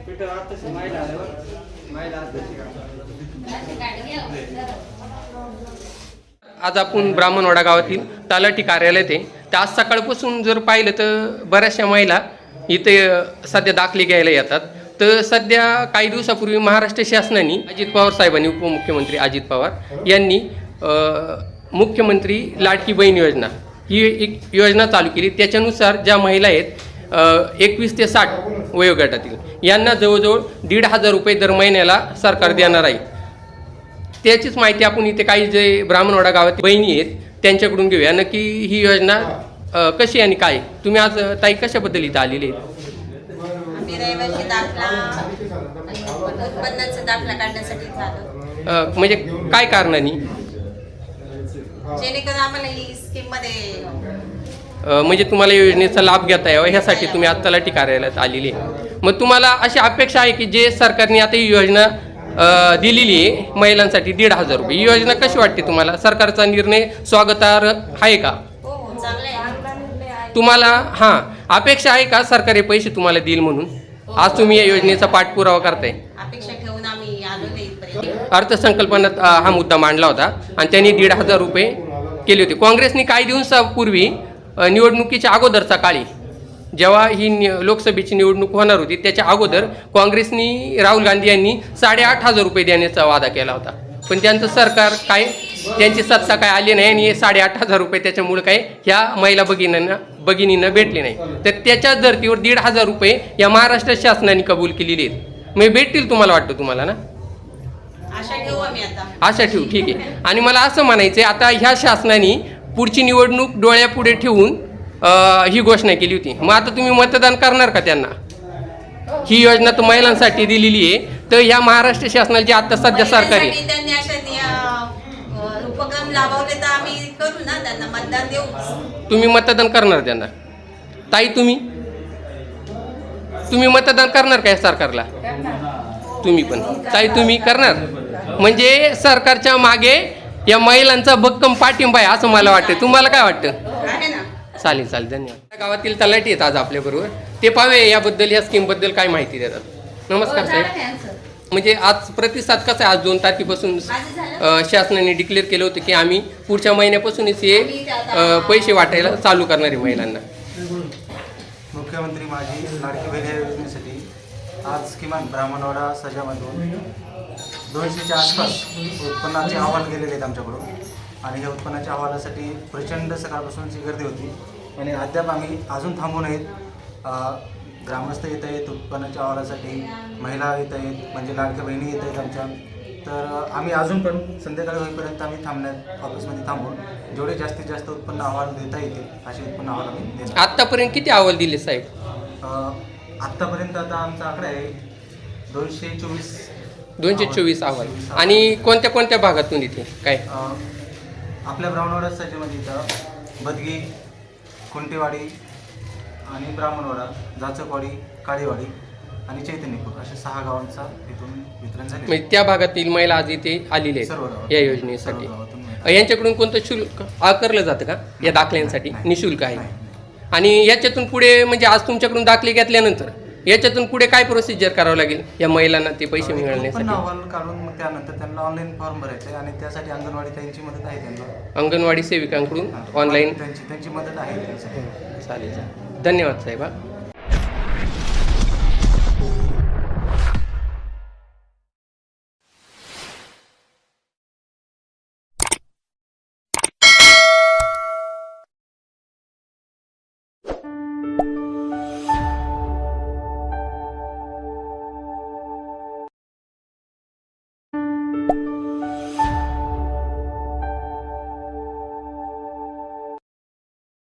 पिठं आत्ताशी माहिती आल्यावर माहिती आत्ताशी आज आपण ब्राह्मणवाडा गावातील तलाठी कार्यालयात आहे. तर आज सकाळपासून जर पाहिलं तर बऱ्याचशा महिला इथे सध्या दाखले घ्यायला येतात. तर सध्या काही दिवसापूर्वी महाराष्ट्र शासनाने अजित पवार साहेबांनी उपमुख्यमंत्री अजित पवार यांनी मुख्यमंत्री लाडकी बहीण योजना ही एक योजना चालू केली. त्याच्यानुसार ज्या महिला आहेत एकवीस ते साठ वयोगटातील यांना जवळजवळ दीड हजार रुपये दर महिन्याला सरकार देणार आहे. त्याचीच माहिती आपण इथे काही जे ब्राह्मणवाडा गावातील बहिणी आहेत त्यांच्याकडून घेऊया. नक्की ही योजना अ, कशी आणि काय? तुम्ही आज अ, ताई कशाबद्दल इथं आलेले आहेत? आम्ही रहिवासी दाखला आणि उत्पन्नाचा दाखला काढण्यासाठी झालो अ, म्हणजे काय कारणाने? जेणेकरून आम्हाला ही स्कीममध्ये अ, म्हणजे तुम्हाला या योजनेचा लाभ घेता यावा ह्यासाठी तुम्ही आज तलाठी कार्यालयात आलेली आहे. मग तुम्हाला अशी अपेक्षा आहे की जे सरकारने आता ही योजना दिलेली आहे महिलांसाठी दीड हजार रुपये. ही योजना कशी वाटते तुम्हाला? सरकारचा निर्णय स्वागतार्ह आहे का? हो हो तुम्हाला हां अपेक्षा आहे का सरकार हे पैसे तुम्हाला देईल म्हणून? आज तुम्ही या योजनेचा पाठपुरावा करताय. अपेक्षा ठेवून आम्ही आलो इथपर्यंत. अर्थसंकल्पात हा मुद्दा मांडला होता आणि त्यांनी दीड हजार रुपये केले होते. काँग्रेसने काही दिवसापूर्वी निवडणुकीच्या अगोदरचा काळी जेव्हा ही नि- लोकसभेची निवडणूक होणार होती त्याच्या अगोदर काँग्रेसनी राहुल गांधी यांनी साडेआठ हजार रुपये देण्याचा वादा केला होता. पण त्यांचं सरकार काय त्यांची सत्ता काय आली नाही आणि हे साडेआठ हजार रुपये त्याच्यामुळे काय ह्या महिला भगिनींना भगिनींना भेटले नाही. तर त्याच्याच धर्तीवर दीड हजार रुपये या महाराष्ट्र शासनाने कबूल केलेले आहेत. मग भेटतील तुम्हाला वाटतं तुम्हाला ना? आशा ठेवू आम्ही आता. आशा ठेवू ठीक आहे. आणि मला असं म्हणायचं आहे आता ह्या शासनाने पुढची निवडणूक डोळ्यापुढे ठेवून ही घोषणा केली होती. मग आता तुम्ही मतदान करणार का त्यांना? ही योजना तर महिलांसाठी दिलेली आहे. तर ह्या महाराष्ट्र शासनाची आता सध्या सरकार आहे महिलांसाठी त्यांनी अशा नि- अं, उपक्रम लाभवले तर आम्ही करू ना त्यांना मतदान देऊ. तुम्ही मतदान करणार त्यांना? ताई तुम्ही? तुम्ही मतदान करणार काय सरकारला? तुम्ही पण. ताई तुम्ही करणार? म्हणजे सरकारच्या मागे या महिलांचा भक्कम पाठिंबा आहे असं मला वाटतं. तुम्हाला काय वाटतं? चालेल चालेल धन्यवाद. गावातील तलाठी आहेत आज आपल्याबरोबर ते पाहूया याबद्दल या स्कीमबद्दल काय माहिती देतात. नमस्कार साहेब. म्हणजे आज प्रतिसाद कसा आहे? आज दोन तारखेपासून अ, शासनाने डिक्लेअर केलं होतं की आम्ही पुढच्या महिन्यापासूनच हे अ, पैसे वाटायला चालू करणार आहे महिलांना. मुख्यमंत्री माझी लाडकी बहीण या योजनेसाठी आज किमान ब्राह्मणवाडा सजामधून दोनशेच्या आसपास उत्पन्नाचे अहवाल गेलेले आहेत आमच्याकडून. आणि या उत्पन्नाच्या अहवालासाठी प्रचंड सकाळपासूनची गर्दी होती. आणि अद्याप आम्ही अजून थांबू नयेत. ग्रामस्थ येत आहेत उत्पन्नाच्या अहवालासाठी महिला येत आहेत म्हणजे लाडक्या बहिणी येत आहेत आमच्या. तर आम्ही अजून पण संध्याकाळी होईपर्यंत आम्ही थांबण्यात ऑफिसमध्ये थांबून जेवढे जास्तीत जास्त उत्पन्न अहवाल देता येतील असे उत्पन्न अहवाल आम्ही देणार आत्तापर्यंत किती अहवाल दिले साहेब? आत्तापर्यंत आता आमचा आकडा आहे दोनशे चोवीस दोनशे चोवीस अहवाल. आणि कोणत्या कोणत्या भागातून इथे काय? आपल्या ब्राह्मणवाडा सज्जमध्ये इथं बदगी कुंटेवाडी आणि ब्राह्मणवाडा जाचकवाडी काळीवाडी आणि चैतन्यपूर अशा सहा गावांचा इथून वितरण झाले म्हणजे त्या भागातील महिला आज इथे आलेल्या सर्व आहेत गावात. या सर्व योजनेसाठी गावातून यांच्याकडून कोणतं शुल्क आकारलं जातं का या दाखल्यांसाठी. निशुल्क आहे. आणि याच्यातून पुढे म्हणजे आज तुमच्याकडून दाखले घेतल्यानंतर याच्यातून पुढे काय प्रोसिजर करावं लागेल? या महिलांना ते पैसे अहवाल काढून मग त्यानंतर त्यांना ऑनलाईन फॉर्म भरायचा आहे आणि त्यासाठी अंगणवाडी त्यांची मदत आहे त्यांना. अंगणवाडी सेविकांकडून. ऑनलाईन त्यांची त्यांची मदत आहे चालेल चालेल. धन्यवाद साहेब हा.